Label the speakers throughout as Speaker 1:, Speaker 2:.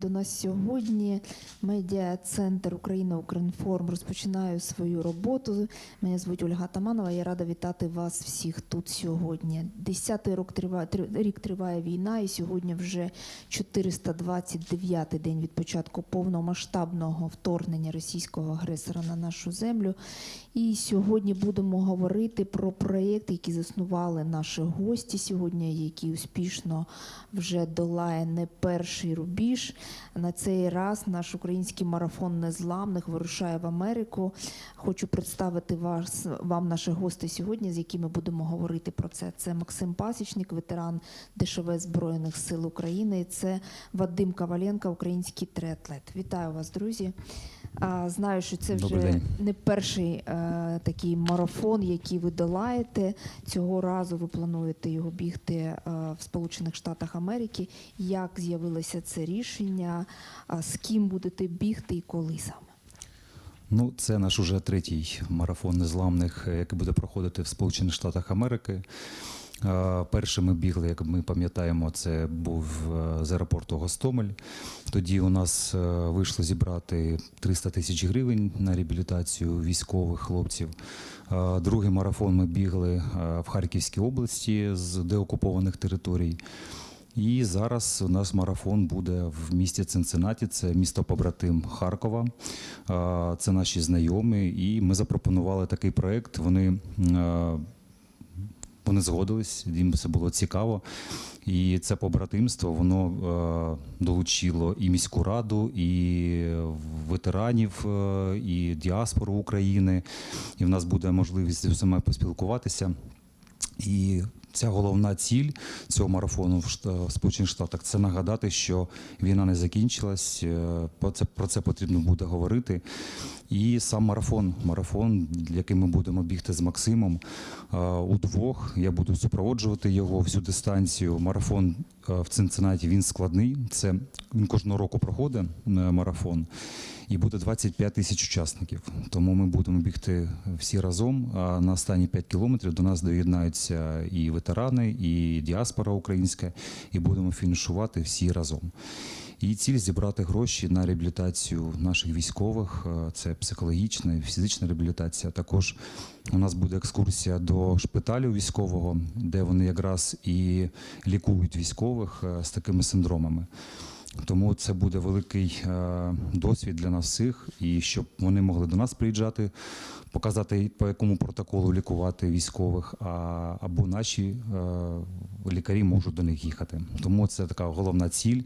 Speaker 1: До нас сьогодні медіа центр Україна Укрінформ розпочинає свою роботу. Мене звуть Ольга Таманова. Я рада вітати вас всіх тут сьогодні. Десятий рік триває рік триває війна, і сьогодні вже 429-й день від початку повномасштабного вторгнення російського агресора на нашу землю. І сьогодні будемо говорити про проєкт, який заснували наші гості сьогодні, який успішно вже долає не перший рубіж. На цей раз наш український марафон незламних вирушає в Америку. Хочу представити вас вам наших гостей сьогодні, з якими будемо говорити про це. Це Максим Пасічник, ветеран ДШВ Збройних сил України. Це Вадим Каваленко, український триатлет. Вітаю вас, друзі. Знаю, що це вже не перший е, такий марафон, який ви долаєте. Цього разу ви плануєте його бігти е, в Сполучених Штатах Америки. Як з'явилося це рішення? З ким будете бігти і коли саме?
Speaker 2: Ну, це наш уже третій марафон незламних, е, який буде проходити в Сполучених Штатах Америки. Е, Перший ми бігли, як ми пам'ятаємо, це був е, з аеропорту Гостомель. Тоді у нас е, вийшло зібрати 300 тисяч гривень на реабілітацію військових хлопців. Другий марафон ми бігли е, в Харківській області з деокупованих територій. І зараз у нас марафон буде в місті Цинциннаті, це місто побратим Харкова. Це наші знайомі, і ми запропонували такий проект. Вони, вони згодились, їм це було цікаво. І це побратимство воно е, долучило і міську раду, і ветеранів, е, і діаспору України. І в нас буде можливість з усіма поспілкуватися. І ця головна ціль цього марафону в Сполучених Штатах це нагадати, що війна не закінчилась. е, Про це, потрібно буде говорити. І сам марафон, марафон, який ми будемо бігти з Максимом е, удвох. Я буду супроводжувати його всю дистанцію. Марафон в Цинциннаті він складний. Це він кожного року проходить е, марафон. І буде 25 тисяч учасників. Тому ми будемо бігти всі разом. А на останні 5 кілометрів до нас доєднаються і ветерани, і діаспора українська, і будемо фінішувати всі разом. І ціль зібрати гроші на реабілітацію наших військових. Е, Це психологічна і фізична реабілітація. Також у нас буде екскурсія до шпиталю військового, де вони якраз і лікують військових е, з такими синдромами. Тому це буде великий е, досвід для нас всіх, і щоб вони могли до нас приїжджати, показати по якому протоколу лікувати військових, а, або наші е, лікарі можуть до них їхати. Тому це така головна ціль,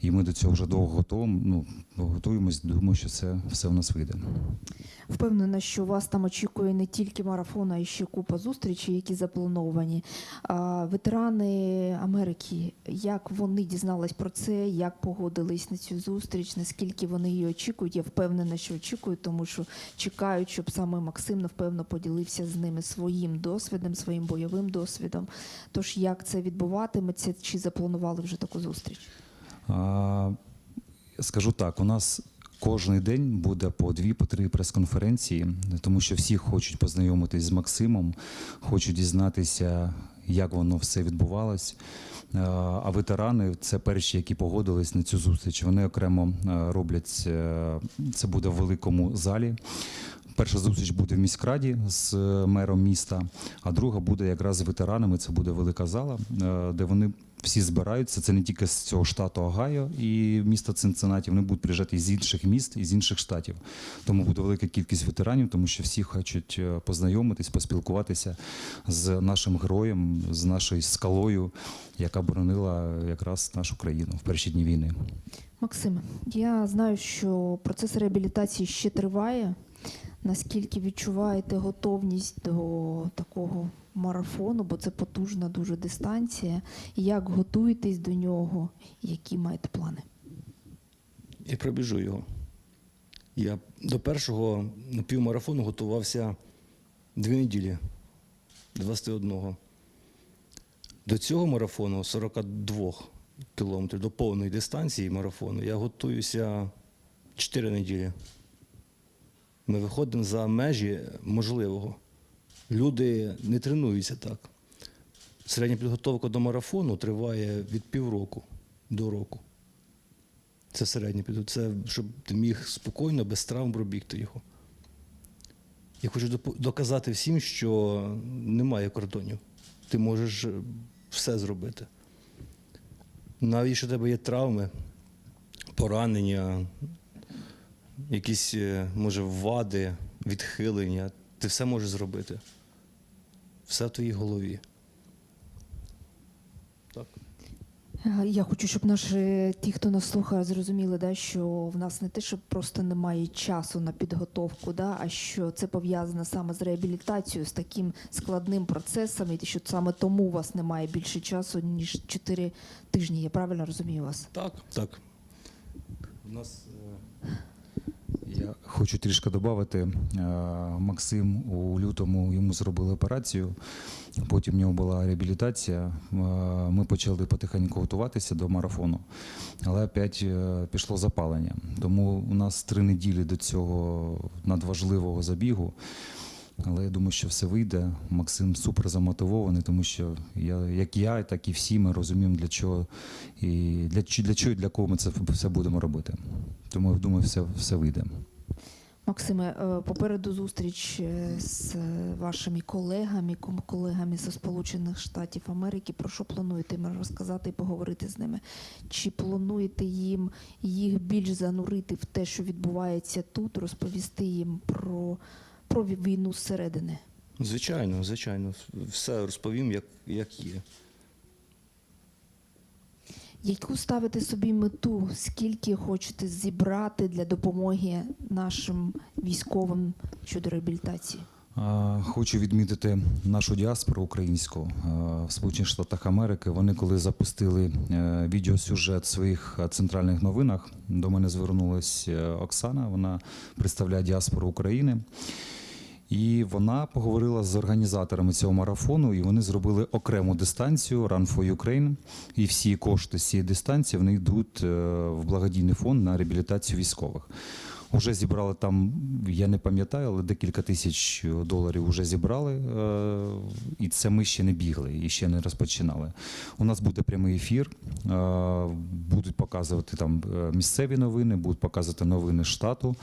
Speaker 2: і ми до цього вже довго готуємо. Ну, готуємось. Думаю, що це все у нас вийде.
Speaker 1: Впевнена, що вас там очікує не тільки марафон, а ще купа зустрічей, які заплановані. Ветерани Америки, як вони дізнались про це, як погодились на цю зустріч, наскільки вони її очікують? Я впевнена, що очікують, тому що чекають, щоб саме Максим напевно поділився з ними своїм досвідом, своїм бойовим досвідом. Тож як це відбуватиметься, чи запланували вже таку зустріч?
Speaker 2: А, Скажу так, у нас кожен день буде по дві, по три прес-конференції, тому що всі хочуть познайомитись з Максимом, хочуть дізнатися, як воно все відбувалось. А, ветерани це перші, які погодились на цю зустріч. Вони окремо роблять е, це буде в великому залі. Перша зустріч буде в міськраді з е, мером міста, а друга буде якраз з ветеранами. Це буде велика зала, е, де вони всі збираються. Це не тільки з цього штату Огайо і міста Цинциннаті. Вони будуть приїжджати з інших міст і з інших штатів. Тому буде велика кількість ветеранів, тому що всі хочуть е, познайомитись, поспілкуватися з нашим героєм, з нашою скалою, яка боронила якраз нашу країну в перші дні війни.
Speaker 1: Максиме, я знаю, що процес реабілітації ще триває. Наскільки відчуваєте готовність до такого марафону, бо це потужна дуже дистанція. Як готуєтесь до нього? Які маєте плани?
Speaker 3: Я пробіжу його. Я до першого півмарафону готувався дві неділі, 21. До цього марафону, 42 кілометрів, до повної дистанції марафону, я готуюся 4 неділі. Ми виходимо за межі можливого. Люди не тренуються так. Середня підготовка до марафону триває від півроку до року. Це середній підготовка. Це щоб ти міг спокійно, без травм пробігти його. Я хочу доказати всім, що немає кордонів. Ти можеш е, все зробити. Навіть якщо у тебе є травми, поранення, якісь, е, може, вади, відхилення, ти все можеш зробити. Все в твоїй голові. Так.
Speaker 1: Е, Я хочу, щоб наші ті, хто нас слухає, зрозуміли, да, що в нас не те, що просто немає часу на підготовку, да, а що це пов'язано саме з реабілітацією, з таким складним процесом, і що саме тому у вас немає більше часу, ніж 4 тижні. Я правильно розумію вас?
Speaker 3: Так. Так. У нас. Е,
Speaker 2: Я хочу трішки додати. Максим у лютому йому зробили операцію, потім в нього була реабілітація. Е, Ми почали потихеньку готуватися до марафону, але опять е, пішло запалення. Тому у нас три неділі до цього надважливого забігу. Але я думаю, що все вийде. Максим супер замотивований, тому що я, як я, так і всі ми розуміємо, для чого і для, для чого і для кого ми це все будемо робити. Тому я думаю, все, все вийде.
Speaker 1: Максиме, е, попереду зустріч е, з е, вашими колегами, колегами зі Сполучених Штатів Америки. Про що плануєте їм розказати і поговорити з ними? Чи плануєте їм їх більш занурити в те, що відбувається тут, розповісти їм про, про війну зсередини?
Speaker 3: Звичайно, звичайно. Все розповім, як, як є.
Speaker 1: Яку ставите собі мету? Скільки хочете зібрати для допомоги нашим військовим щодо реабілітації?
Speaker 2: Хочу відмітити нашу діаспору українську в Сполучених Штатах Америки. Вони коли запустили е, відеосюжет в своїх е, центральних новинах, до мене звернулася Оксана. Вона представляє діаспору України. І вона поговорила з організаторами цього марафону, і вони зробили окрему дистанцію Run for Ukraine. І всі кошти з цієї дистанції вони йдуть е, в благодійний фонд на реабілітацію військових. Уже зібрали там, я не пам'ятаю, але декілька тисяч доларів вже зібрали, е, і це ми ще не бігли і ще не розпочинали. У нас буде прямий ефір, е, будуть показувати там е, місцеві новини, будуть показувати новини штату.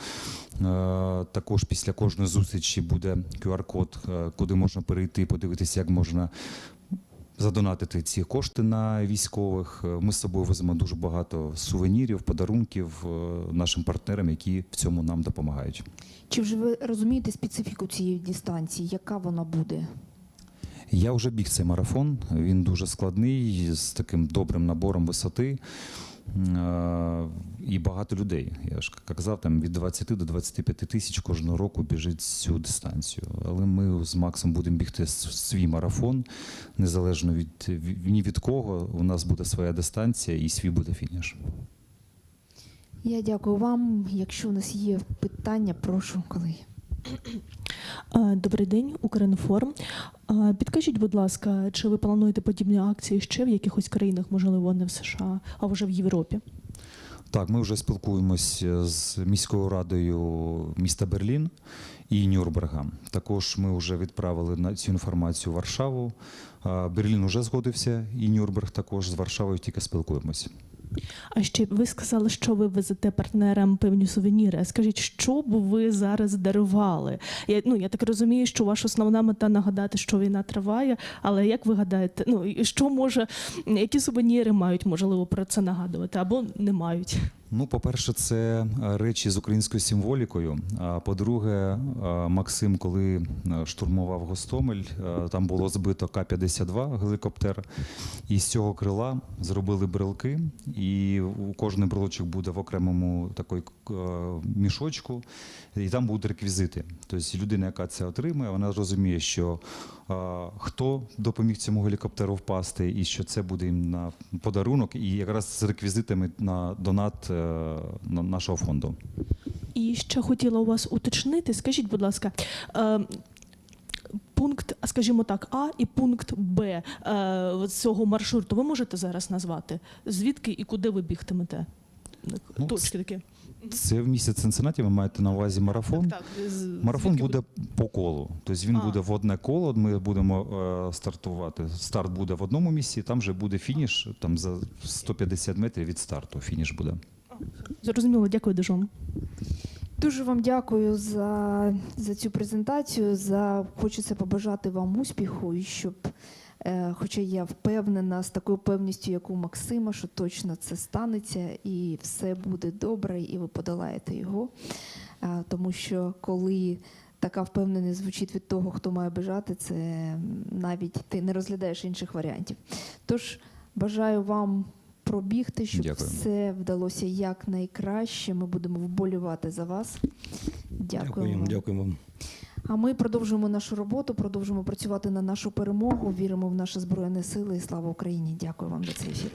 Speaker 2: Також після кожної зустрічі буде QR-код, куди можна перейти, подивитися, як можна задонатити ці кошти на військових. Е, Ми з собою веземо дуже багато сувенірів, подарунків е, нашим партнерам, які в цьому нам допомагають.
Speaker 1: Чи вже ви розумієте специфіку цієї дистанції? Яка вона буде?
Speaker 2: Я вже біг цей марафон. Він дуже складний, з таким добрим набором висоти. Е, І багато людей. Я ж казав, там від 20 до 25 тисяч кожного року біжить цю дистанцію. Але ми з Максом будемо бігти свій марафон, незалежно від ні від кого. У нас буде своя дистанція і свій буде фініш.
Speaker 1: Я дякую вам. Якщо у нас є питання, прошу, колеги.
Speaker 4: Е, Добрий день, Укрінформ. Е, Підкажіть, будь ласка, чи ви плануєте подібні акції ще в якихось країнах, можливо, не в США, а вже в Європі?
Speaker 2: Так, ми вже спілкуємось з міською радою міста Берлін і Нюрнберга. Також ми вже відправили на цю інформацію в Варшаву. Берлін вже згодився, і Нюрнберг також з Варшавою тільки спілкуємось.
Speaker 4: А ще ви сказали, що ви везете партнерам певні сувеніри. Скажіть, що б ви зараз дарували? Я, ну, я так розумію, що ваша основна мета нагадати, що війна триває, але як ви гадаєте, ну, що може, які сувеніри мають, можливо, про це нагадувати або не мають?
Speaker 2: Ну, по-перше, це е, речі з українською символікою. А по-друге, е, Максим, коли е, штурмував Гостомель, там було збито К-52 гелікоптер, і з цього крила зробили брелки, і кожний брелочок буде в окремому такой е, мішочку, і там будуть реквізити. Тобто людина, яка це отримує, вона розуміє, що хто допоміг цьому гелікоптеру впасти, і що це буде їм на подарунок, і якраз з реквізитами на донат на нашого фонду.
Speaker 4: І ще хотіла у вас уточнити. Скажіть, будь ласка, е, пункт, скажімо так, А і пункт Б е, цього маршруту ви можете зараз назвати? Звідки і куди ви бігтимете?
Speaker 2: Ну,
Speaker 4: Точки такі.
Speaker 2: Це в місті Цинциннаті, ви маєте на увазі марафон.
Speaker 4: Так, так, з-
Speaker 2: Марафон
Speaker 4: звідки
Speaker 2: буде по колу. Тобто він
Speaker 4: А.
Speaker 2: буде в одне коло. Ми будемо е, стартувати. Старт буде в одному місці, там вже буде фініш, там за 150 метрів від старту фініш буде.
Speaker 4: Зрозуміло, дякую дуже вам.
Speaker 1: Дуже вам дякую за, за цю презентацію. За хочеться побажати вам успіху і щоб. е, Хоча я впевнена з такою певністю, як у Максима, що точно це станеться і все буде добре, і ви подолаєте його. Е, Тому що коли така впевненість звучить від того, хто має бажати, це навіть ти не розглядаєш інших варіантів. Тож бажаю вам пробігти, щоб
Speaker 2: Дякуємо.
Speaker 1: все вдалося якнайкраще. Ми будемо вболівати за вас.
Speaker 3: Дякуємо, дякуємо вам.
Speaker 1: А ми продовжуємо нашу роботу, продовжуємо працювати на нашу перемогу. Віримо в наші збройні сили і слава Україні. Дякую вам за цей ефір.